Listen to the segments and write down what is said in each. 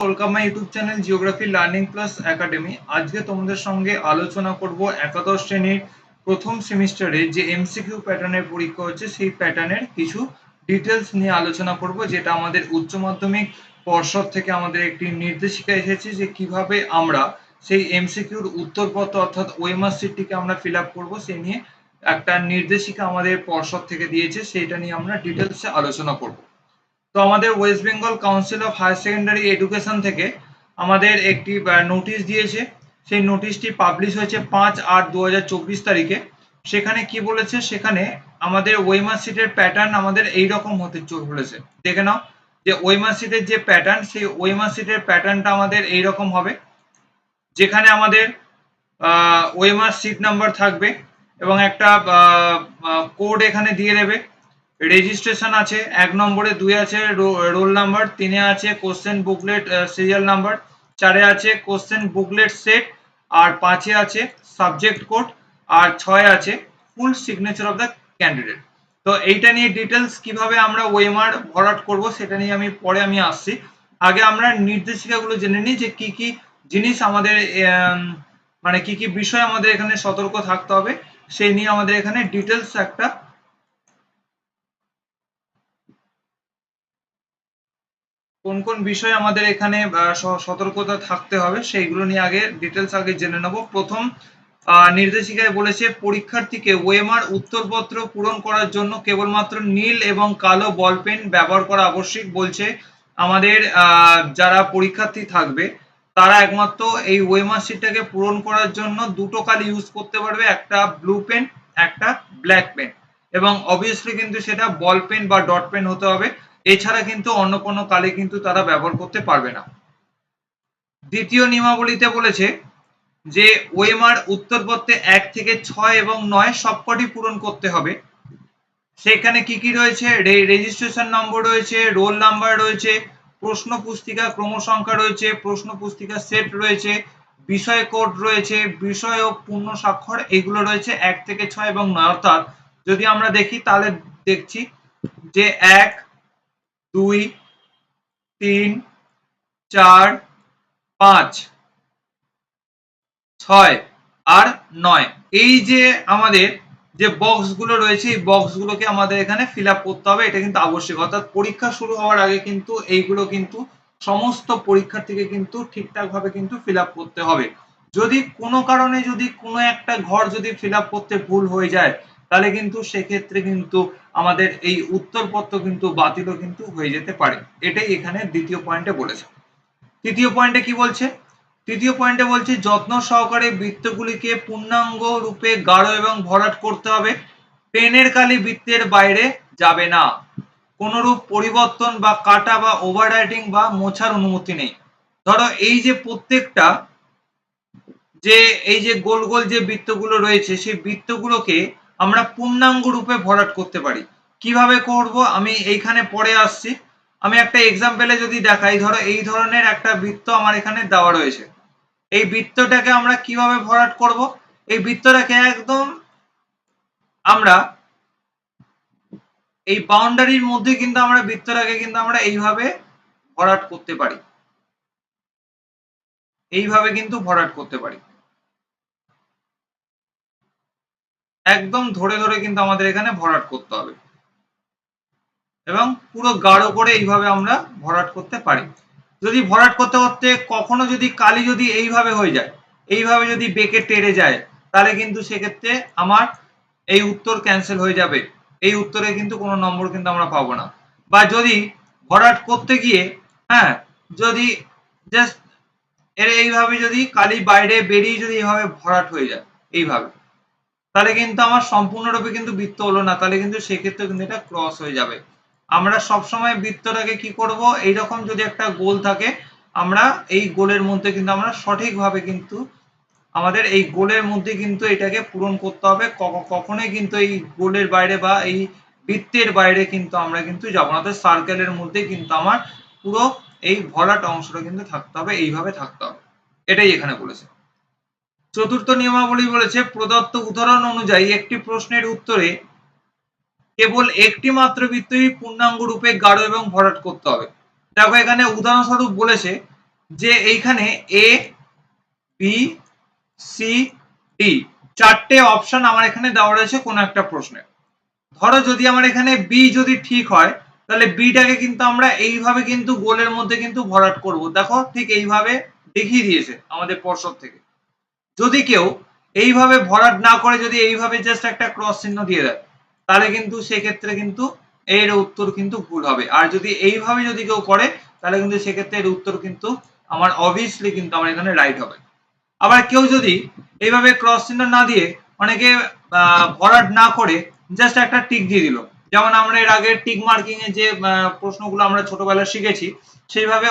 Welcome my YouTube channel geography learning plus academy. আজকে তোমাদের সঙ্গে আলোচনা করব একাদশ শ্রেণির প্রথম সেমিস্টারে যে এমসিকিউ প্যাটার্নের পরীক্ষা হচ্ছে, সেই প্যাটার্নের কিছু ডিটেলস নিয়ে আলোচনা করব, যেটা আমাদের উচ্চ মাধ্যমিক পর্ষদ থেকে আমাদের একটি নির্দেশিকা এসেছে যে কীভাবে আমরা সেই এমসিকিউর উত্তরপত্র অর্থাৎ ওয়েমার সিটটিকে আমরা ফিল আপ করব সেই নিয়ে একটা নির্দেশিকা আমাদের পর্ষদ থেকে দিয়েছে, সেইটা নিয়ে আমরা ডিটেলসে আলোচনা করব। তো আমাদের West Bengal council of higher secondary education থেকে আমাদের একটি নোটিশ দিয়েছে। সেই নোটিশটি পাবলিশ হয়েছে পাঁচ আট দু তারিখে। সেখানে কি বলেছে? সেখানে আমাদের ওয়েমার সিটের প্যাটার্ন আমাদের এই রকম হতে চলেছে দেখে নাও যে ওয়েমার সিটের যে প্যাটার্ন সেই ওয়েমার সিটের প্যাটার্নটা আমাদের এই রকম হবে। যেখানে আমাদের ওয়েমার সিট নাম্বার থাকবে এবং একটা কোড এখানে দিয়ে দেবে। রেজিস্ট্রেশন আছে, এক নম্বরে, দুই আছে রোল নাম্বার, তিনে আছে কোশ্চেন বুকলেট সিরিয়াল নাম্বার চারে আছে কোশ্চেন বুকলেট সেট আর পাঁচে আছে সাবজেক্ট কোড আর ছয় আছে full signature of the candidate তো এইটা নিয়ে ডিটেলস কীভাবে আমরা ওয়েমার ভরাট করব সেটা নিয়ে আমি, পরে আমি আসছি। আগে আমরা নির্দেশিকাগুলো জেনে নিই যে কি কি জিনিস আমাদের মানে কি কি বিষয় আমাদের এখানে সতর্ক থাকতে হবে, সেই নিয়ে আমাদের এখানে ডিটেলস একটা কোন কোন বিষয়ে আমাদের এখানে সতর্কতা থাকতে হবে সেইগুলো নিয়ে আগে ডিটেলস আগে জেনে নেব। প্রথম নির্দেশিকায় বলেছে পরীক্ষার্থীকে ওয়েমার উত্তরপত্র পূরণ করার জন্য কেবলমাত্র নীল এবং কালো বল পেন ব্যবহার করা আবশ্যিক বলছে আমাদের যারা পরীক্ষার্থী থাকবে, তারা একমাত্র এই ওয়েমার সিটটাকে পূরণ করার জন্য দুটো কালি ইউজ করতে পারবে, একটা ব্লু পেন একটা ব্ল্যাক পেন এবং অবভিয়াসলি কিন্তু সেটা বল পেন বা ডট পেন হতে হবে। এছাড়া কিন্তু অন্য কোনো কালে কিন্তু তারা ব্যবহার করতে পারবে না। দ্বিতীয় নিয়মাবলীতে বলেছে যে ওয়েমার উত্তরপত্রে এক থেকে ছয় এবং নয় সবকটি পূরণ করতে হবে। সেখানে কি কি রয়েছে? রেজিস্ট্রেশন নম্বর রয়েছে রোল নাম্বার রয়েছে, প্রশ্ন পুস্তিকা ক্রমসংখ্যা রয়েছে, প্রশ্ন পুস্তিকা সেট রয়েছে, বিষয় কোড রয়েছে, বিষয় ও পূর্ণ স্বাক্ষর এগুলো রয়েছে এক থেকে ছয় এবং নয়। অর্থাৎ যদি আমরা দেখি, তাহলে দেখছি যে এক দুই, তিন, চার, পাঁচ, ছয় আর নয়। এই যে আমাদের যে বক্সগুলো রয়েছে, এই বক্সগুলোকে আমাদের এখানে ফিল করতে হবে। এটা কিন্তু আবশ্যক। অর্থাৎ পরীক্ষা শুরু হওয়ার আগে কিন্তু এইগুলো কিন্তু সমস্ত পরীক্ষার্থীকে কিন্তু ঠিকঠাক ভাবে কিন্তু ফিল করতে হবে। যদি কোনো কারণে যদি কোনো একটা ঘর যদি ফিল করতে ভুল হয়ে যায়, তাহলে কিন্তু সেক্ষেত্রে কিন্তু আমাদের এই উত্তরপত্র কিন্তু বাতিলও কিন্তু হয়ে যেতে পারে। এটাই এখানে দ্বিতীয় পয়েন্টে বলেছে। তৃতীয় পয়েন্টে কি বলছে? তৃতীয় পয়েন্টে বলছে, যত্ন সহকারে বৃত্তগুলিকে পূর্ণাঙ্গ রূপে গাঢ় এবং ভরাট করতে হবে। পেনের কালি বৃত্তের বাইরে যাবে না। কোনরূপ পরিবর্তন বা কাটা বা ওভাররাইটিং বা মোছার অনুমতি নেই। ধরো এই যে প্রত্যেকটা যে, এই যে গোল গোল যে বৃত্তগুলো রয়েছে, সেই বৃত্তগুলোকে আমরা পূর্ণাঙ্গ রূপে ভরাট করতে পারি। কীভাবে করব? আমি এইখানে পরে আসছি। আমি একটা এক্সাম্পলে যদি দেখাই, ধরো এই ধরনের একটা বৃত্ত আমার এখানে দেওয়া রয়েছে। এই বৃত্তটাকে আমরা কীভাবে ভরাট করব? এই বৃত্তটাকে একদম আমরা এই বাউন্ডারির মধ্যে কিন্তু আমরা বৃত্তটাকে কিন্তু আমরা এইভাবে ভরাট করতে পারি। এইভাবে কিন্তু ভরাট করতে পারি। একদম ধরে ধরে কিন্তু আমাদের এখানে ভরাট করতে হবে। এবং পুরো গাঢ় করে এইভাবে আমরা ভরাট করতে পারি। যদি ভরাট করতে করতে কখনো যদি কালি যদি এইভাবে হয়ে যায়, এইভাবে যদি বেঁকে টেরে যায়, তাহলে কিন্তু সেক্ষেত্রে আমার এই উত্তর ক্যান্সেল হয়ে যাবে। এই উত্তরে কিন্তু কোনো নম্বর কিন্তু আমরা পাবো না। বা যদি ভরাট করতে গিয়ে হ্যাঁ যদি জাস্ট এর এইভাবে যদি কালি বাইরে বেরিয়ে যদি এইভাবে ভরাট হয়ে যায়, এইভাবে। তাহলে কিন্তু আমার সম্পূর্ণরূপে কিন্তু বৃত্ত হলো না, তাহলে কিন্তু সেক্ষেত্রে কিন্তু এটা ক্রস হয়ে যাবে। আমরা সবসময় বৃত্তটাকে কি করব? এইরকম যদি একটা গোল থাকে, আমরা এই গোলের মধ্যে কিন্তু আমরা সঠিকভাবে কিন্তু আমাদের এই গোলের মধ্যে কিন্তু এটাকে পূরণ করতে হবে। কখনোই কিন্তু এই গোলের বাইরে বা এই বৃত্তের বাইরে কিন্তু আমরা কিন্তু যাব না। তো সার্কেলের মধ্যে কিন্তু আমার পুরো এই ভরাট অংশটা কিন্তু থাকতে হবে, এইভাবে থাকতে হবে। এটাই এখানে বলেছে। চতুর্থ নিয়মাবলী বলেছে, প্রদত্ত উদাহরণ অনুযায়ী একটি প্রশ্নের উত্তরে কেবল একটি মাত্র বৃত্তই পূর্ণাঙ্গ রূপে গাঢ় এবং ভরাট করতে হবে। দেখো এখানে উদাহরণস্বরূপ বলেছে যে এইখানে এ বি সি ডি চারটে অপশন আমার এখানে দেওয়া রয়েছে কোনো একটা প্রশ্নে। ধরো যদি আমার এখানে বি যদি ঠিক হয়, তাহলে বিটাকে কিন্তু আমরা এইভাবে কিন্তু গোলের মধ্যে কিন্তু ভরাট করব। দেখো ঠিক এইভাবে দেখিয়ে দিয়েছে আমাদের পর্ষদ থেকে। যদি কেউ এইভাবে ভরাট না করে যদি এইভাবে জাস্ট একটা ক্রস চিহ্ন দিয়ে দেয়, তাহলে কিন্তু সেক্ষেত্রে কিন্তু এর উত্তর কিন্তু ভুল হবে। আর যদি এইভাবে যদি কেউ করে, তাহলে কিন্তু সেক্ষেত্রে এর উত্তর কিন্তু আমার অবভিয়াসলি কিন্তু আমার এখানে রাইট হবে। আবার কেউ যদি এইভাবে ক্রস চিহ্ন না দিয়ে অনেকে ভরাট না করে জাস্ট একটা টিক দিয়ে দিল। যেমন আমরা এর আগে টিক মার্কিং এর যে প্রশ্নগুলো আমরা ছোটবেলায় শিখেছি, সেইভাবে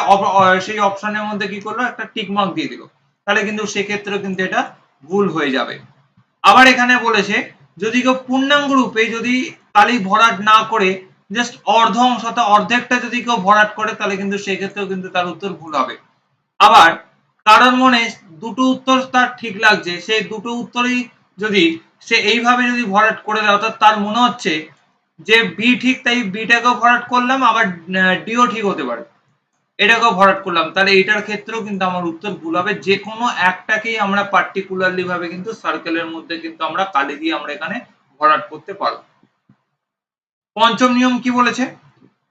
সেই অপশনের মধ্যে কি করল? একটা টিক মার্ক দিয়ে দিল। তাহলে কিন্তু সেক্ষেত্রে কিন্তু এটা ভুল হয়ে যাবে। আবার এখানে বলেছে, যদি কেউ পূর্ণাঙ্গ রূপে যদি কালি ভরাট না করে জাস্ট অর্ধ অংশ অর্থাৎ অর্ধেকটা যদি কেউ ভরাট করে, তাহলে কিন্তু সেক্ষেত্রেও কিন্তু তার উত্তর ভুল হবে। আবার কারোর মনে দুটো উত্তর তার ঠিক লাগছে সেই দুটো উত্তরই যদি সে এইভাবে যদি ভরাট করে দেয়, অর্থাৎ তার মনে হচ্ছে যে বি ঠিক, তাই বিটাকেও ভরাট করলাম, আবার ডিও ঠিক হতে পারে। এটাকেও ভরাট করলাম। তাহলে এটার ক্ষেত্রেও কিন্তু আমার উত্তর ভুল হবে। যে কোনো একটাকেই আমরা পার্টিকুলারলি ভাবে কিন্তু সার্কেলের মধ্যে কিন্তু আমরা কালি দিয়ে আমরা এখানে ভরাট করতে পারব। পঞ্চম নিয়ম কি বলেছে?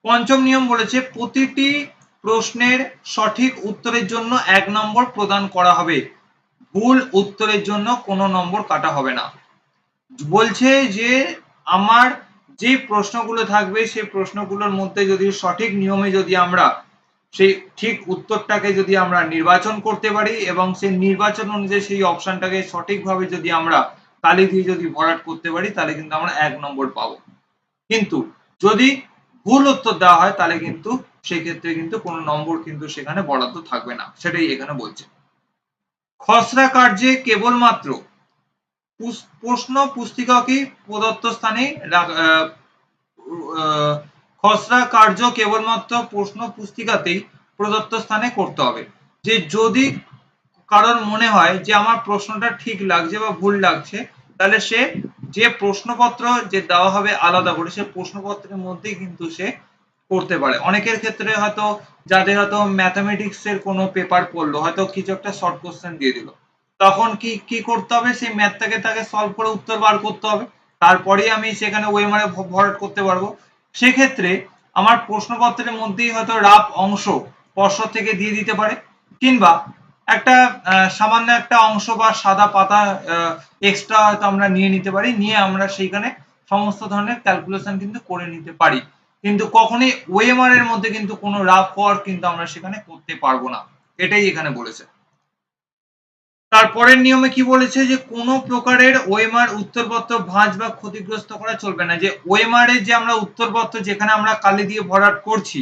পঞ্চম নিয়ম বলেছে, প্রতিটি প্রশ্নের সঠিক উত্তরের জন্য এক নম্বর প্রদান করা হবে। ভুল উত্তরের জন্য কোনো নম্বর কাটা হবে না। বলছে যে, আমার যে প্রশ্নগুলো থাকবে সেই প্রশ্নগুলোর মধ্যে যদি সঠিক নিয়মে যদি আমরা সেই ঠিক উত্তরটাকে যদি আমরা নির্বাচন করতে পারি এবং সেই নির্বাচন অনুযায়ী সেই অপশনটাকে সঠিকভাবে যদি আমরা কালি দিয়ে যদি ভরাট করতে পারি, তাহলে কিন্তু আমরা এক নম্বর পাবো। কিন্তু যদি ভুল উত্তর দেওয়া হয়, তাহলে কিন্তু সেক্ষেত্রে কিন্তু কোনো নম্বর কিন্তু সেখানে বরাদ্দ থাকবে না। সেটাই এখানে বলছে। খসড়া কার্যে কেবলমাত্র প্রশ্ন পুস্তিকাকে প্রদত্ত স্থানে খসড়া কার্য কেবলমাত্র প্রশ্ন পুস্তিকাতেই প্রদত্ত স্থানে করতে হবে। যে যদি কারোর মনে হয় যে আমার প্রশ্নটা ঠিক লাগছে বা ভুল লাগছে, তাহলে সে যে প্রশ্নপত্র যে দেওয়া হবে আলাদা করে, সে প্রশ্নপত্রের মধ্যেই কিন্তু সে করতে পারে। অনেকের ক্ষেত্রে হয়তো যাদের হয়তো ম্যাথামেটিক্স এর কোনো পেপার পড়ল, হয়তো কিছু একটা শর্ট কোশ্চেন দিয়ে দিল। তখন কি কি করতে হবে? সেই ম্যাথটাকে তাকে সলভ করে উত্তর বার করতে হবে। তারপরেই আমি সেখানে ওয়েমারে ভরাট করতে পারব। সেক্ষেত্রে আমার প্রশ্নপত্রের মধ্যেই হয়তো রাফ অংশ পর্ষদ থেকে দিয়ে দিতে পারে, কিংবা একটা সামান্য একটা অংশ বা সাদা পাতা এক্সট্রা হয়তো আমরা নিয়ে নিতে পারি, নিয়ে আমরা সেইখানে সমস্ত ধরনের ক্যালকুলেশন কিন্তু করে নিতে পারি। কিন্তু কখনোই ওএমআর এর মধ্যে কিন্তু কোনো রাফ ওয়ার্ক কিন্তু আমরা সেখানে করতে পারব না। এটাই এখানে বলেছে। তারপরের নিয়মে কি বলেছে যে, কোনো প্রকারের ওএমআর উত্তরপত্র ভাঁজ বা ক্ষতিগ্রস্ত করা চলবে না। যে ওএমআর এর যে আমরা উত্তরপত্র যেখানে আমরা কালি দিয়ে ভরাট করছি,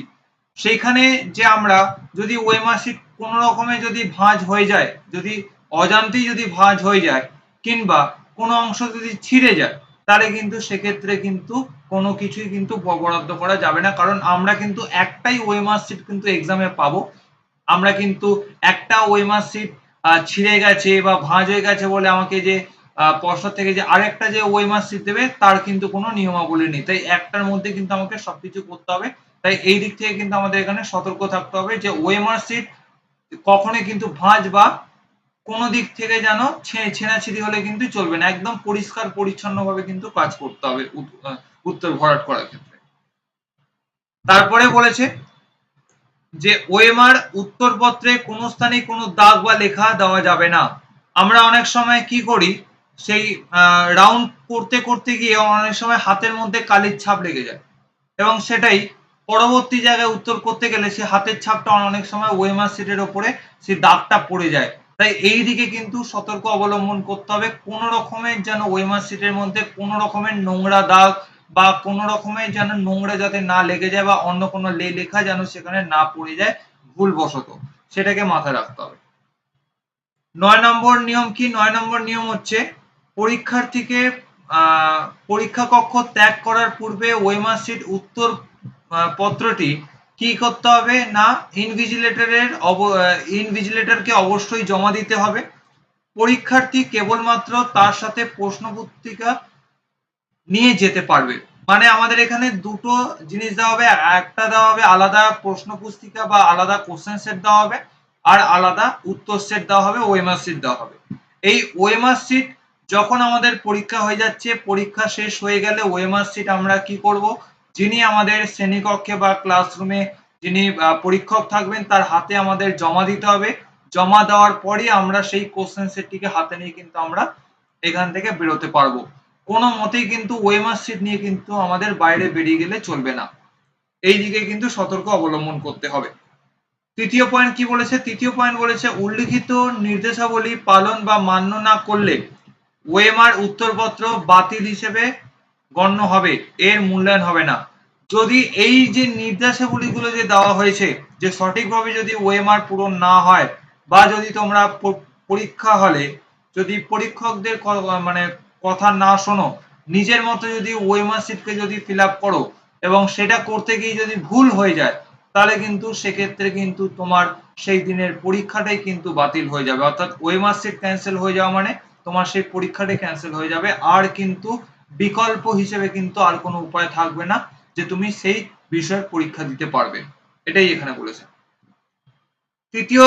সেইখানে যে আমরা যদি ওএমআর শিট কোনো রকমে যদি ভাঁজ হয়ে যায়, যদি অজান্তেই যদি ভাঁজ হয়ে যায়, কিংবা কোনো অংশ যদি ছিঁড়ে যায়, তাহলে কিন্তু সেক্ষেত্রে কিন্তু কোনো কিছুই কিন্তু বরাদ্দ করা যাবে না। কারণ আমরা কিন্তু একটাই ওয়েমার সিট কিন্তু এক্সামে পাবো। আমরা কিন্তু একটা ওয়েমার সিট ছিঁড়ে গেছে বা ভাঁজ হয়ে গেছে বলে আমাকে যে পর্ষদ থেকে যে আরেকটা যে ওয়েমার সিট দেবে, তার কিন্তু কোনো নিয়মাবলী নেই। তাই একটার মধ্যে কিন্তু আমাকে সবকিছু করতে হবে। তাই এই দিক থেকে কিন্তু আমাদের এখানে সতর্ক থাকতে হবে যে ওয়েমার সিট কখনোই কিন্তু ভাঁজ বা কোনো দিক থেকে যেন ছেঁড়াছিড়ি হলে কিন্তু চলবে না। একদম পরিষ্কার পরিচ্ছন্ন ভাবে কিন্তু কাজ করতে হবে উত্তর ভরাট করার ক্ষেত্রে। তারপরে বলেছে যে ওএমআর উত্তরপত্রে কোনো স্থানে কোনো দাগ বা লেখা দেওয়া যাবে না। আমরা অনেক সময় কি করি, সেই রাউন্ড করতে করতে গিয়ে অনেক সময় হাতের মধ্যে কালির ছাপ লেগে যায়। এবং সেটাই পরবর্তী জায়গায় উত্তর করতে গেলে সে হাতের ছাপটা অনেক সময় ওয়েমার সিটের ওপরে সেই দাগটা পড়ে যায়। তাই এই দিকে কিন্তু সতর্ক অবলম্বন করতে হবে। কোনো রকমের যেন ওয়েমার সিটের মধ্যে কোন রকমের নোংরা দাগ বা কোন রকমের যেন নোংরা যাতে না লেগে যায় বা অন্য কোনো লে লেখা যেন সেখানে না পড়ে যায়, ভুলবশত সেটাকে মাথায় রাখতে হবে। নয় নম্বর নিয়ম কি? নয় নম্বর নিয়ম হচ্ছে পরীক্ষার্থীকে পরীক্ষা কক্ষ ত্যাগ করার পূর্বে ওয়েমার সিট উত্তর পত্রটি কি করতে হবে? না, ইনভিজিলেটরের ইনভিজিলেটরকে অবশ্যই জমা দিতে হবে। পরীক্ষার্থী কেবলমাত্র তার সাথে প্রশ্ন পত্রিকা নিয়ে যেতে পারবে। মানে আমাদের এখানে দুটো জিনিস দেওয়া হবে, একটা দেওয়া হবে আলাদা প্রশ্ন পুস্তিকা বা আলাদা কোশ্চেন সেট দেওয়া হবে, আর আলাদা উত্তর সেট দেওয়া হবে ওএমআর সিট দেওয়া হবে। এই ওএমআর সিট যখন আমাদের পরীক্ষা হয়ে যাচ্ছে, পরীক্ষা শেষ হয়ে গেলে ওএমআর সিট আমরা কি করব? যিনি আমাদের শ্রেণীকক্ষে বা ক্লাসরুমে যিনি পরীক্ষক থাকবেন, তার হাতে আমাদের জমা দিতে হবে। জমা দেওয়ার পরই আমরা সেই কোশ্চেন সেটটিকে হাতে নিয়ে কিন্তু আমরা এখান থেকে বেরোতে পারব। কোনো মতেই কিন্তু ওয়েমার সিট নিয়ে কিন্তু আমাদের বাইরে বেরিয়ে গেলে চলবে না। এই দিকে কিন্তু সতর্ক অবলম্বন করতে হবে। তৃতীয় পয়েন্ট কি বলেছে? তৃতীয় পয়েন্ট বলেছে, উল্লিখিত নির্দেশাবলী পালন বা মান্য না করলে ওয়েমার উত্তরপত্র বাতিল হিসেবে গণ্য হবে, এর মূল্যায়ন হবে না। যদি এই যে নির্দেশাবলীগুলো যে দেওয়া হয়েছে, যে সঠিকভাবে যদি ওএমআর পূরণ না হয়, বা যদি তোমরা পরীক্ষা হলে, যদি পরীক্ষকদের মানে কথা না শোনো। নিজের মতো যদি ওএমআর শিটকে যদি ফিল করো এবং সেটা করতে গিয়ে যদি ভুল হয়ে যায়, তাহলে কিন্তু সেক্ষেত্রে কিন্তু তোমার সেই দিনের পরীক্ষাটাই কিন্তু বাতিল হয়ে যাবে। অর্থাৎ ওএমআর শিট ক্যান্সেল হয়ে যাওয়া মানে তোমার সেই পরীক্ষাটাই ক্যান্সেল হয়ে যাবে। আর কিন্তু বিকল্প হিসেবে কিন্তু আর কোনো উপায় থাকবে না যে তুমি সেই বিষয়ের পরীক্ষা দিতে পারবে। এটাই এখানে বলেছে। তৃতীয়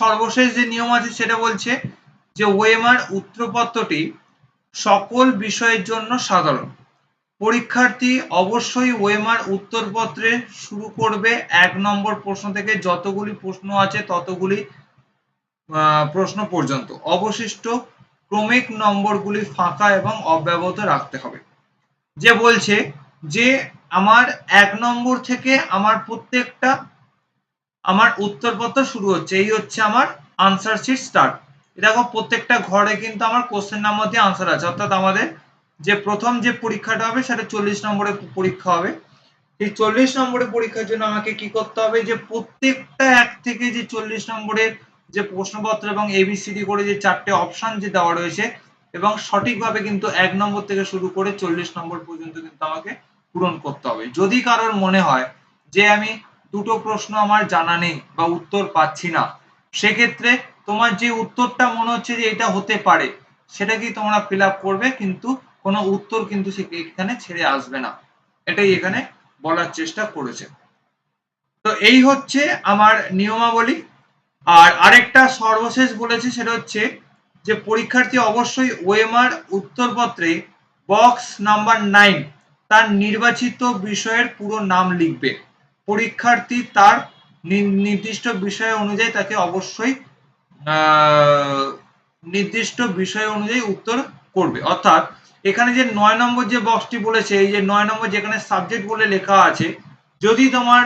সর্বশেষ যে নিয়ম আছে সেটা বলছে যে ওয়েমার উত্তরপত্রটি সকল বিষয়ের জন্য সাধারণ। পরীক্ষার্থী অবশ্যই ওয়েমার উত্তরপত্রে শুরু করবে এক নম্বর প্রশ্ন থেকে যতগুলি প্রশ্ন আছে ততগুলি প্রশ্ন পর্যন্ত। অবশিষ্ট ক্রমিক নম্বরগুলি ফাঁকা এবং অব্যবহত রাখতে হবে। যে বলছে যে আমার এক নম্বর থেকে আমার প্রত্যেকটা, আমার উত্তরপত্র শুরু হচ্ছে, এই হচ্ছে আমার আনসার শিট স্টার্ট দেখো প্রত্যেকটা ঘরে কিন্তু আমার কোশ্চেন নাম্বার দিয়ে আনসার আছে। অর্থাৎ আমাদের যে প্রথম যে পরীক্ষাটা হবে, সেটা চল্লিশ নম্বরের পরীক্ষা হবে। এই চল্লিশ নম্বরের পরীক্ষার জন্য আমাকে কি করতে হবে? যে প্রত্যেকটা এক থেকে যে চল্লিশ নম্বরের যে প্রশ্নপত্র এবং এবিসিডি করে যে চারটে অপশন যে দেওয়া রয়েছে, এবং সঠিকভাবে কিন্তু এক নম্বর থেকে শুরু করে চল্লিশ নম্বর পর্যন্ত কিন্তু আমাকে পূরণ করতে হবে। যদি কারোর মনে হয় যে আমি দুটো প্রশ্ন আমার জানা নেই বা উত্তর পাচ্ছি না, সেক্ষেত্রে তোমার যে উত্তরটা মনে হচ্ছে যে এটা হতে পারে, সেটা কি তোমরা ফিল করবে, কিন্তু কোনো উত্তর কিন্তু এখানে ছেড়ে আসবে না। এটাই এখানে বলার চেষ্টা করেছে। তো এই হচ্ছে আমার নিয়মাবলী। আর আরেকটা সর্বশেষ বলেছে, সেটা হচ্ছে যে পরীক্ষার্থী অবশ্যই ওএমআর উত্তরপত্রে বক্স নাম্বার নাইন তার নির্বাচিত বিষয়ের পুরো নাম লিখবে। পরীক্ষার্থী তার নির্দিষ্ট বিষয় অনুযায়ী তাকে অবশ্যই নির্দিষ্ট বিষয় অনুযায়ী উত্তর করবে। অর্থাৎ এখানে যে নয় নম্বর যে বক্সটি বলেছে, এই যে নয় নম্বর যেখানে সাবজেক্ট বলে লেখা আছে, যদি তোমার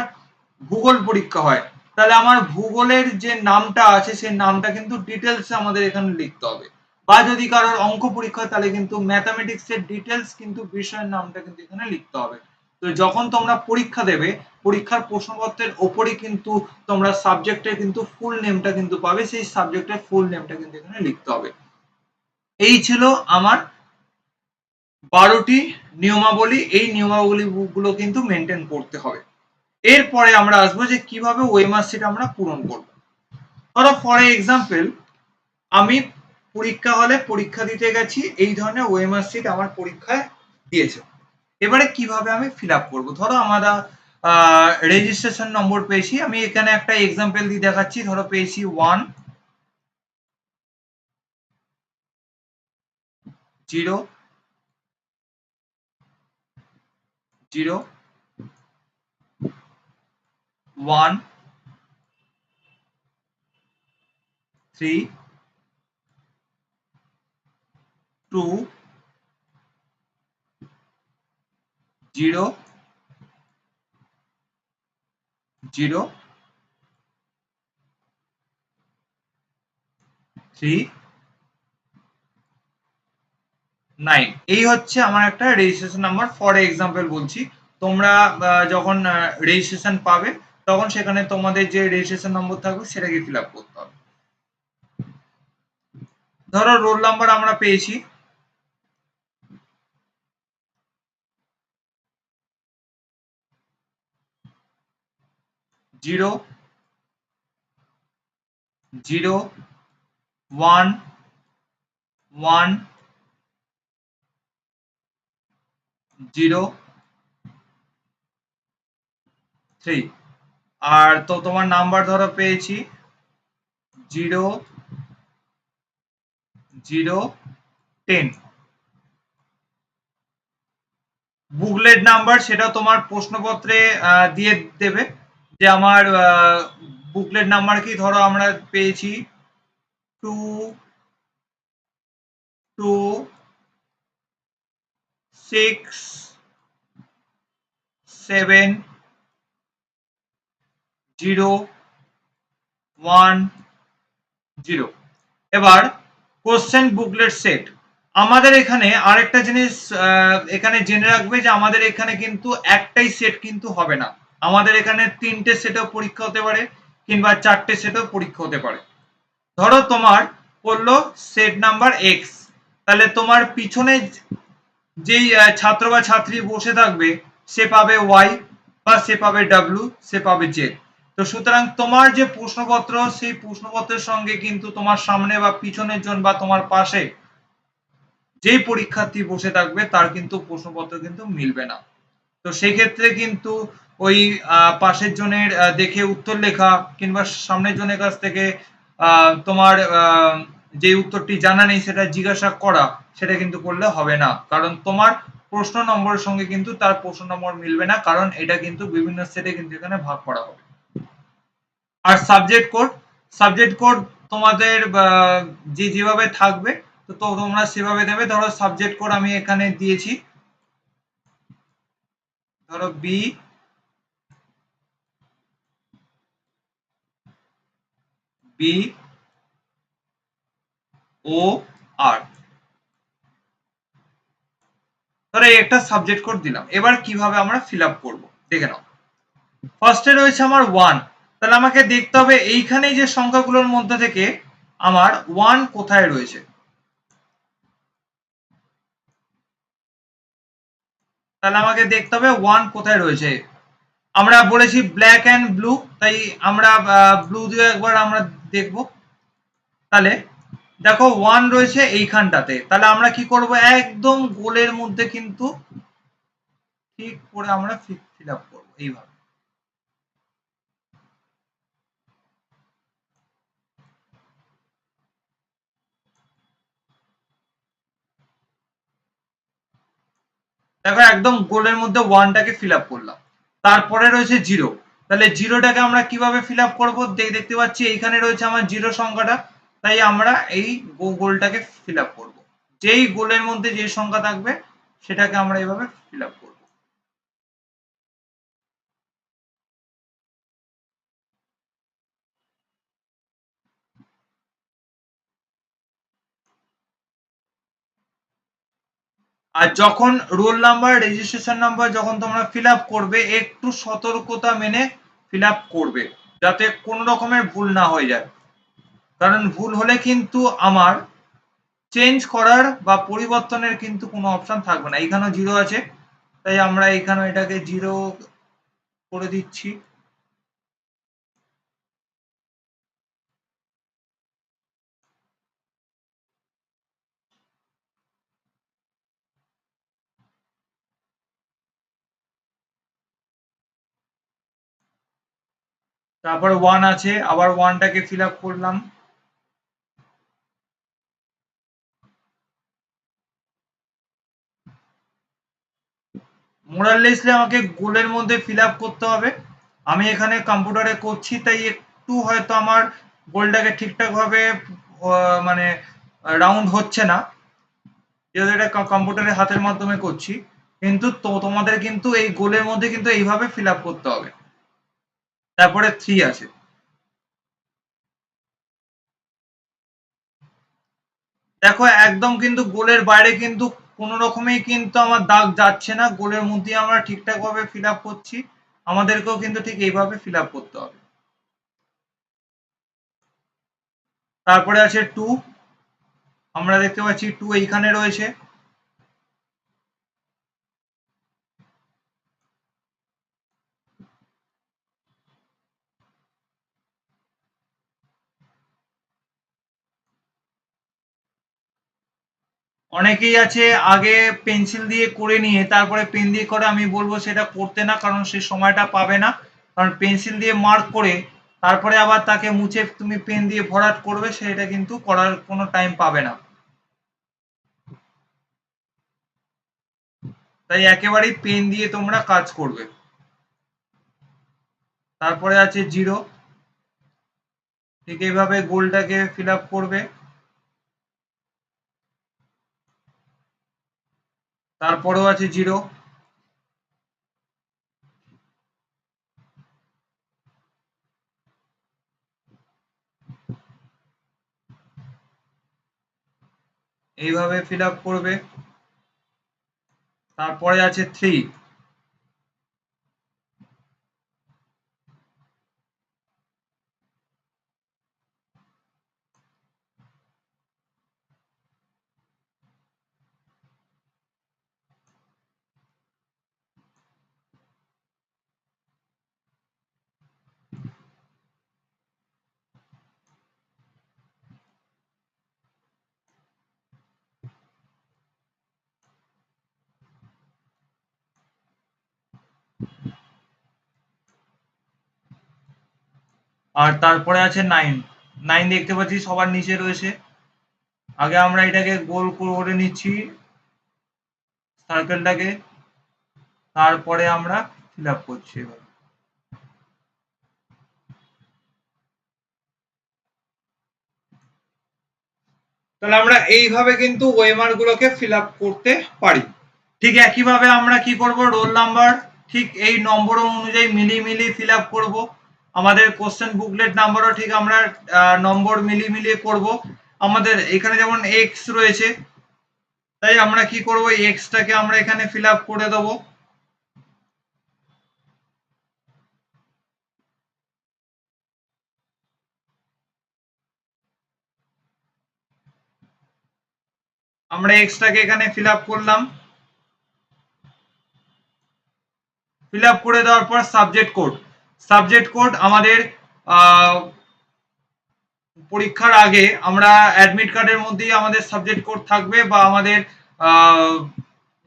ভূগোল পরীক্ষা হয়, তাহলে আমার ভূগোলের যে নামটা আছে, সেই নামটা কিন্তু ডিটেলস আমাদের এখানে লিখতে হবে। বা যদি কারোর অঙ্ক পরীক্ষা তাহলে কিন্তু ম্যাথামেটিক্স এর ডিটেলস কিন্তু বিষয়ের নামটা কিন্তু এখানে লিখতে হবে। তো যখন তোমরা পরীক্ষা দেবে, পরীক্ষার প্রশ্নপত্রের ওপরই কিন্তু তোমরা সাবজেক্টের কিন্তু ফুল নেমটা কিন্তু পাবে, সেই সাবজেক্টের ফুল নেমটা কিন্তু এখানে লিখতে হবে। এই ছিল আমার বারোটি নিয়মাবলী। এই নিয়মাবলী গুলো কিন্তু মেনটেন করতে হবে। এরপরে আমরা আসব যে কীভাবে ওয়েমার সিট আমরা পূরণ করব। ধরো ফর এক্সাম্পল আমি পরীক্ষা হলে পরীক্ষা দিতে গেছি, এই ধরনের ওয়েমার সিট আমার পরীক্ষায় দিয়েছে। এবারে কীভাবে আমি ফিল আপ করব? ধরো আমরা রেজিস্ট্রেশন নম্বর পেয়েছি। আমি এখানে একটা এক্সাম্পল দিয়ে দেখাচ্ছি। ধরো পেয়েছি one zero zero one three two zero zero three nine এই হচ্ছে আমার একটা রেজিস্ট্রেশন নাম্বার ফর এক্সাম্পল বলছি। তোমরা যখন রেজিস্ট্রেশন পাবে, তখন সেখানে তোমাদের যে রেজিস্ট্রেশন নম্বর থাকবে, সেটাকে ফিল করতে হবে। ধরো রোল নাম্বার আমরা পেয়েছি। Zero zero, one one, zero, three. আর তো তোমার নাম্বার ধরো পেয়েছি। Zero zero, ten. Booklet number সেটা তোমার প্রশ্নপত্রে দিয়ে দেবে। যে আমার বুকলেট নাম্বার কি ধরো আমরা পেয়েছি? Two two six seven zero one zero এবার কোশ্চেন বুকলেট সেট আমাদের এখানে আরেকটা জিনিস এখানে জেনে রাখবে যে আমাদের এখানে কিন্তু একটাই সেট কিন্তু হবে না। আমাদের এখানে তিনটে সেটও পরীক্ষা হতে পারে কিংবা চারটে সেটও পরীক্ষা হতে পারে। ধরো তোমার পড়ল সেট নাম্বার এক্স তাহলে তোমার পিছনে যেই ছাত্র বা ছাত্রী বসে থাকবে, সে পাবে ওয়াই বা সে পাবে ডাব্লু সে পাবে জেড তো সুতরাং তোমার যে প্রশ্নপত্র, সেই প্রশ্নপত্রের সঙ্গে কিন্তু তোমার সামনে বা পিছনের জন বা তোমার পাশে যেই পরীক্ষার্থী বসে থাকবে, তার কিন্তু প্রশ্নপত্র কিন্তু মিলবে না। তো সেক্ষেত্রে কিন্তু ওই পাশের জনের দেখে উত্তর লেখা কিংবা সামনের জনের কাছ থেকে তোমার যে উত্তরটি জানা নেই সেটা জিজ্ঞাসা করা, সেটা কিন্তু করলে হবে না। কারণ তোমার প্রশ্ন নম্বরের সঙ্গে কিন্তু তার প্রশ্ন নম্বর মিলবে না, কারণ এটা কিন্তু বিভিন্ন সেটে কিন্তু এখানে ভাগ করা হবে। আর সাবজেক্ট কোড সাবজেক্ট কোড তোমাদের যে যেভাবে থাকবে, তো তোমরা সেভাবে দেবে। ধরো সাবজেক্ট কোড আমি এখানে দিয়েছি। ধরো বি বি ও আর ধরো একটা সাবজেক্ট কোড দিলাম। এবার কীভাবে আমরা দেখে নাও। রয়েছে আমার তাহলে আমাকে দেখতে হবে যে সংখ্যাগুলোর মধ্যে থেকে আমার কোথায় রয়েছে। তাহলে আমাকে দেখতে হবে ওয়ান কোথায় রয়েছে। আমরা বলেছি ব্ল্যাক অ্যান্ড ব্লু তাই আমরা ব্লু দিয়ে একবার আমরা দেখব। তাহলে দেখো ওয়ান রয়েছে এইখানটাতে। তাহলে আমরা কি করব? একদম গোলের মধ্যে কিন্তু ঠিক করে আমরা ফিল আপ করব এইভাবে। দেখো একদম গোলের মধ্যে ওয়ানটাকে ফিল আপ করলাম। তারপরে রয়েছে জিরো তাহলে জিরোটাকে আমরা কীভাবে ফিল আপ করব? দেখতে পাচ্ছি এইখানে রয়েছে আমার জিরো সংখ্যাটা। তাই আমরা এই গোলটাকে ফিল আপ করব। যেই গোলের মধ্যে যে সংখ্যা থাকবে, সেটাকে আমরা এইভাবে ফিল আপ করব। আর যখন রোল নাম্বার রেজিস্ট্রেশন নাম্বার যখন তোমরা ফিল করবে, একটু সতর্কতা মেনে ফিল করবে, যাতে কোনো রকমের ভুল না হয়ে যায়। কারণ ভুল হলে কিন্তু আমার চেঞ্জ করার বা পরিবর্তনের কিন্তু কোনো অপশন থাকবে না। এইখানেও জিরো আছে, তাই আমরা এখানে এটাকে জিরো করে দিচ্ছি। তারপর ওয়ান আছে, আবার ওয়ানটাকে ফিল আপ করলাম। মোরাললেসলি আমাকে গোলের মধ্যে ফিল আপ করতে হবে। আমি এখানে কম্পিউটারে করছি, তাই একটু হয়তো আমার গোলটাকে ঠিকঠাক ভাবে মানে রাউন্ড হচ্ছে না। যেহেতু এটা কম্পিউটারের হাতের মাধ্যমে করছি, কিন্তু তোমাদের কিন্তু এই গোলের মধ্যে কিন্তু এইভাবে ফিল আপ করতে হবে। তারপরে থ্রি আছে। দেখো, একদম কিন্তু গোলের বাইরে কিন্তু কোনো রকমেই কিন্তু আমার দাগ যাচ্ছে না। গোলের মধ্যে আমরা ঠিকঠাক ভাবে ফিল করছি। আমাদেরকেও কিন্তু ঠিক এইভাবে ফিল করতে হবে। তারপরে আছে টু আমরা দেখতে পাচ্ছি টু এইখানে রয়েছে। অনেকেই আছে আগে পেন্সিল দিয়ে করে নিয়ে, তারপরে পেন দিয়ে করে, আমি বলব সেটা করতে না, কারণ সে সময়টা পাবে না। কারণ পেন্সিল দিয়ে মার্ক করে, তারপরে আবার তাকে মুছে তুমি পেন দিয়ে ভরাট করবে, সেটা কিন্তু করার কোনো টাইম পাবে না। তাই একেবারেই পেন দিয়ে তোমরা কাজ করবে। তারপরে আছে জিরো ঠিক এইভাবে গোলটাকে ফিল আপ করবে। তারপরেও আছে জিরো। এইভাবে ফিল আপ করবে। তারপরে আছে থ্রি আর তারপরে আছে নাইন নাইন দেখতে পাচ্ছি সবার নিচে রয়েছে। আগে আমরা এটাকে গোল করে নিচ্ছি সার্কেলটাকে তারপরে আমরা ফিল আপ করছি এবার। তাহলে আমরা এইভাবে কিন্তু ওয়েমার গুলোকে ফিল আপ করতে পারি। ঠিক একইভাবে আমরা কি করব? রোল নাম্বার ঠিক এই নম্বর অনুযায়ী মিলিয়ে মিলিয়ে ফিল আপ করব। আমাদের কোশ্চেন বুকলেট নাম্বারও ঠিক আমরা নম্বর মিলিয়ে মিলিয়ে করব। আমাদের এখানে যেমন এক্স রয়েছে, তাই আমরা কি করব? এক্সটাকে আমরা এখানে ফিল করে দেবো। আমরা এক্সটাকে এখানে ফিল করলাম। ফিল করে দেওয়ার পর সাবজেক্ট কোড সাবজেক্ট কোড আমাদের পরীক্ষার আগে আমরা অ্যাডমিট কার্ডের মধ্যেই আমাদের সাবজেক্ট কোড থাকবে বা আমাদের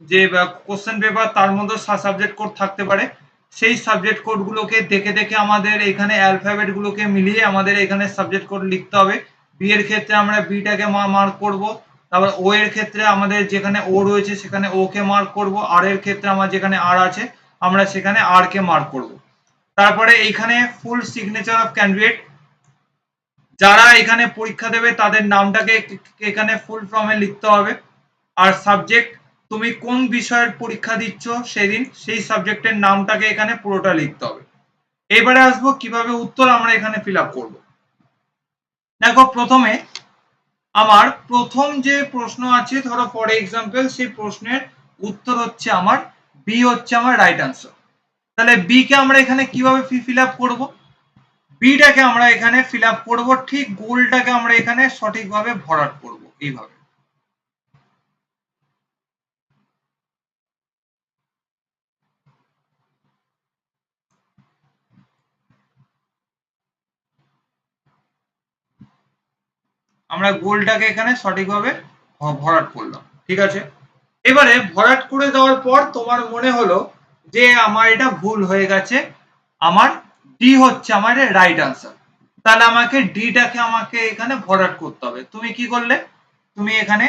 যে কোশ্চেন পেপার তার মধ্যে সাবজেক্ট কোড থাকতে পারে। সেই সাবজেক্ট কোডগুলোকে দেখে দেখে আমাদের এখানে অ্যালফাবেট গুলোকে মিলিয়ে আমাদের এখানে সাবজেক্ট কোড লিখতে হবে। বি এর ক্ষেত্রে আমরা বিটাকে মার্ক করব। তারপর ও এর ক্ষেত্রে আমাদের যেখানে ও রয়েছে সেখানে ও কে মার্ক করব। আর এর ক্ষেত্রে আমার যেখানে আর আছে, আমরা সেখানে আর কে মার্ক করব। তারপরে এইখানে ফুল সিগনেচার অফ ক্যান্ডিডেট যারা এখানে পরীক্ষা দেবে, তাদের নামটাকে এখানে ফুল ফর্মে লিখতে হবে। আর সাবজেক্ট তুমি কোন বিষয়ের পরীক্ষা দিচ্ছ সেদিন, সেই সাবজেক্টের নামটাকে এখানে পুরোটা লিখতে হবে। এবারে আসব কীভাবে উত্তর আমরা এখানে ফিল আপ করব। দেখো প্রথমে, আমার প্রথম যে প্রশ্ন আছে, ধরো ফর এক্সাম্পল সেই প্রশ্নের উত্তর হচ্ছে আমার বি হচ্ছে আমার রাইট আনসার তাহলে বি কে আমরা এখানে কীভাবে ফি ফিল আপ করব? বিটাকে আমরা এখানে ফিল আপ করব, ঠিক গোলটাকে আমরা এখানে সঠিকভাবে ভরাট করব, এইভাবে। আমরা গোলটাকে এখানে সঠিকভাবে ভরাট করলাম, ঠিক আছে? এবারে ভরাট করে দেওয়ার পর তোমার মনে হলো যে আমার এটা ভুল হয়ে গেছে, আমার ডি হচ্ছে আমার রাইট আনসার তাহলে আমাকে ডিটাকে আমাকে এখানে ভরাট করতে হবে। তুমি কি করলে? তুমি এখানে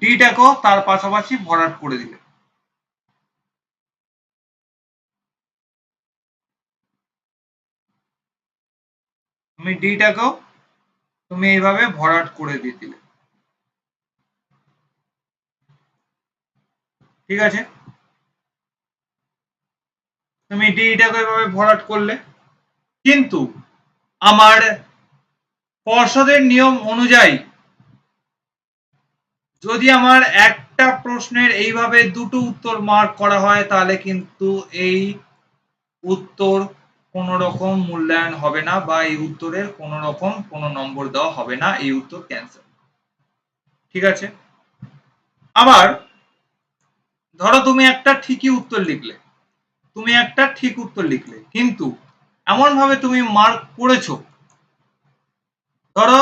ডিটাকেও তার পাশাপাশি ভরাট করে দিলে। তুমি ডিটাকেও তুমি এইভাবে ভরাট করে দিয়ে দিলে। ঠিক আছে? তুমি ডিটাকে এভাবে ভরাট করলে। কিন্তু আমার পর্ষদের নিয়ম অনুযায়ী যদি আমার একটা প্রশ্নের এইভাবে দুটো উত্তর মার্ক করা হয়, তাহলে কিন্তু এই উত্তর কোন রকম মূল্যায়ন হবে না বা এই উত্তরের কোন রকম কোন নম্বর দেওয়া হবে না, এই উত্তর ক্যান্সেল ঠিক আছে? আবার ধরো তুমি একটা ঠিকই উত্তর লিখলে। তুমি একটা ঠিক উত্তর লিখলে। কিন্তু এমন ভাবে তুমি মার্ক করেছ। ধরো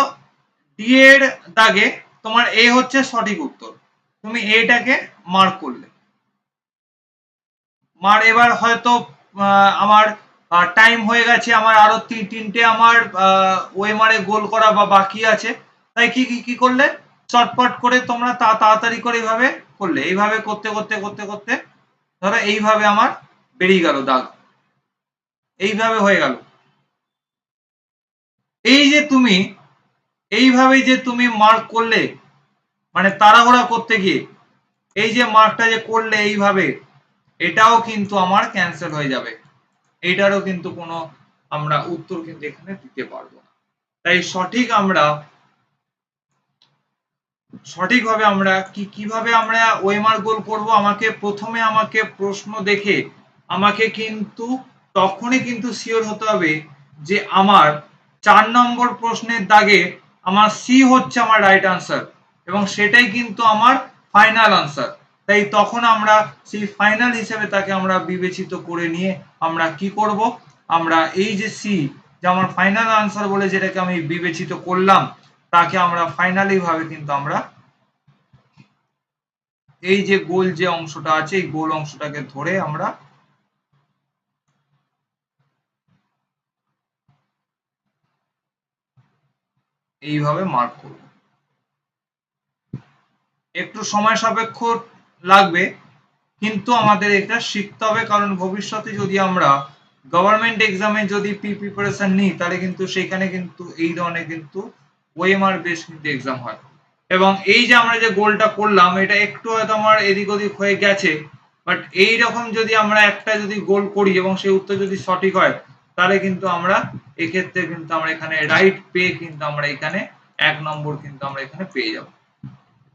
ডি এর দাগে তোমার এ হচ্ছে সঠিক উত্তর। তুমি এটাকে মার্ক করলে। মার এবার হয়তো আমার টাইম হয়ে গেছে, আমার আরও তিন- তিনটে আমার ওয়েমারে গোল করা বা বাকি আছে। তাই কি কি কি করলে? চটপট করে তোমরা তাড়াতাড়ি করে এইভাবে করলে। এইভাবে করতে করতে করতে করতে, ধরো এইভাবে আমার বেরিয়ে গেল দাগ। এইভাবে হয়ে গেল। এই যে তুমি এইভাবে যে তুমি মার্ক করলে মানে তাড়াহুড়া করতে গিয়ে, এই যে মার্কটা যে করলে এইভাবে, এটাও কিন্তু আমার ক্যান্সেল হয়ে যাবে। এটারও কিন্তু কোনো আমরা উত্তর কিন্তু এখানে দিতে পারব না। তাই সঠিক আমরা, সঠিকভাবে আমরা কি, কীভাবে আমরা ওয়েমার গোল করব? আমাকে প্রথমে আমাকে প্রশ্ন দেখে আমাকে কিন্তু তখনই কিন্তু শিওর হতে হবে যে আমার চার নম্বর প্রশ্নের দাগে আমার সি হচ্ছে আমার রাইট আনসার এবং সেটাই কিন্তু আমার ফাইনাল আনসার তাই তখন আমরা সেই ফাইনাল হিসেবে তাকে আমরা বিবেচিত করে নিয়ে আমরা কি করব? আমরা এই যে সি যে আমার ফাইনাল আনসার বলে যেটাকে আমি বিবেচিত করলাম, তাকে আমরা ফাইনালি ভাবে কিন্তু আমরা এই যে গোল যে অংশটা আছে, এই গোল অংশটাকে ধরে আমরা এইভাবে মার্ক করব একটু সময় সাপেক্ষ লাগবে, কিন্তু আমাদের এটা শিখতে হবে, কারণ ভবিষ্যতে যদি আমরা গভর্নমেন্ট এক্সামে যদি প্রি প্রিপারেশন নিই, তাহলে কিন্তু সেখানে কিন্তু এই ধরনের কিন্তু ওএমআর বেস কিন্তু এক্সাম হয়। এবং এই যে আমরা যে গোলটা করলাম, এটা একটু হয়তো আমার এদিক ওদিক হয়ে গেছে বাট এই রকম যদি আমরা একটা যদি গোল করি এবং সেই উত্তর যদি সঠিক হয় তাহলে কিন্তু আমরা এক্ষেত্রে কিন্তু আমরা এখানে রাইট পেয়ে কিন্তু আমরা এখানে এক নম্বর কিন্তু আমরা এখানে পেয়ে যাব।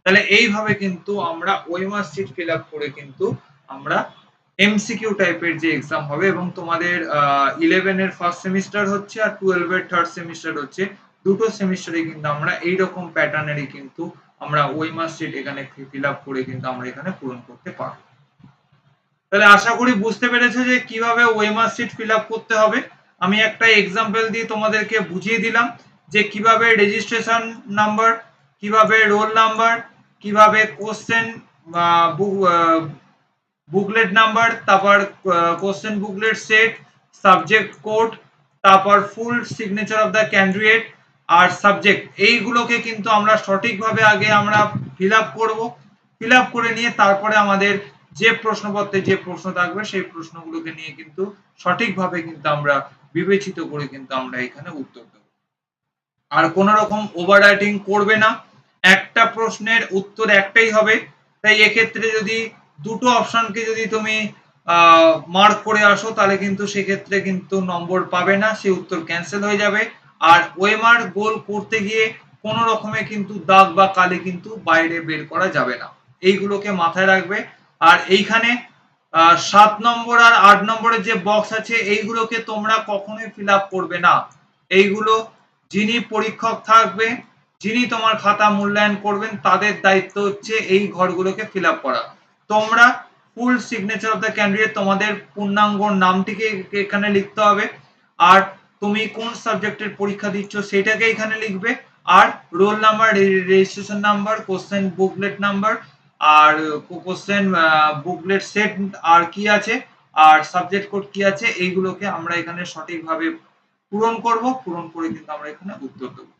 তাহলে এইভাবে কিন্তু আমরা ওয়েমার সিট ফিল আপ করে কিন্তু আমরা এমসিকিউ টাইপের যে এক্সাম হবে এবং তোমাদের ইলেভেন এর ফার্স্ট সেমিস্টার হচ্ছে আর টুয়েলভ এর থার্ড সেমিস্টার হচ্ছে, দুটো সেমিস্টারে কিন্তু আমরা এই রকম প্যাটার্নেরই কিন্তু আমরা ওয়েমার সিট এখানে ফিল আপ করে কিন্তু আমরা এখানে পূরণ করতে পারব। তাহলে আশা করি বুঝতে পেরেছ যে কীভাবে ওয়েমার সিট ফিল করতে হবে। আমি একটা এক্সাম্পল দিয়ে তোমাদেরকে বুঝিয়ে দিলাম যে কীভাবে রেজিস্ট্রেশন নাম্বার কীভাবে রোল নাম্বার কীভাবে কোশ্চেন বুকলেট নাম্বার তারপর question booklet set subject code তারপর full signature of the candidate R subject এইগুলোকে কিন্তু আমরা সঠিকভাবে আগে আমরা ফিল আপ করব। ফিল আপ করে নিয়ে তারপরে আমাদের যে প্রশ্নপত্রে যে প্রশ্ন থাকবে, সেই প্রশ্নগুলোকে নিয়ে কিন্তু সঠিকভাবে কিন্তু আমরা বিবেচিত করে কিন্তু আমরা এখানে উত্তর দেব। আর কোন রকম ওভার রাইটিং করবে না। একটা প্রশ্নের উত্তর একটাই হবে। তাই এক্ষেত্রে যদি দুটো অপশনকে যদি তুমি মার্ক করে আসো, তাহলে কিন্তু সেক্ষেত্রে কিন্তু নম্বর পাবে না, সেই উত্তর ক্যান্সেল হয়ে যাবে। আর ওয়েমার গোল করতে গিয়ে কোন রকমে কিন্তু দাগ বা কালি কিন্তু বাইরে বের করা যাবে না। এইগুলোকে মাথায় রাখবে। আর এইখানে সাত নম্বর আর আট নম্বরের যে বক্স আছে, এইগুলোকে তোমরা কখনোই ফিল করবে না। এইগুলো যিনি পরীক্ষক থাকবে, যিনি তোমার খাতা মূল্যায়ন করবেন, তাদের দায়িত্ব হচ্ছে এই ঘরগুলোকে ফিল করা। তোমরা full signature of the candidate তোমাদের পূর্ণাঙ্গ নামটিকে এখানে লিখতে হবে। আর তুমি কোন সাবজেক্টের পরীক্ষা দিচ্ছ, সেটাকে এখানে লিখবে। আর roll number, registration number, question booklet number আর কোশ্চেন বুকলেট সেট আর কি আছে? আর সাবজেক্ট কোড কি আছে? এইগুলোকে আমরা এখানে সঠিকভাবে পূরণ করব। পূরণ করে কিন্তু আমরা এখানে উত্তর দেবো।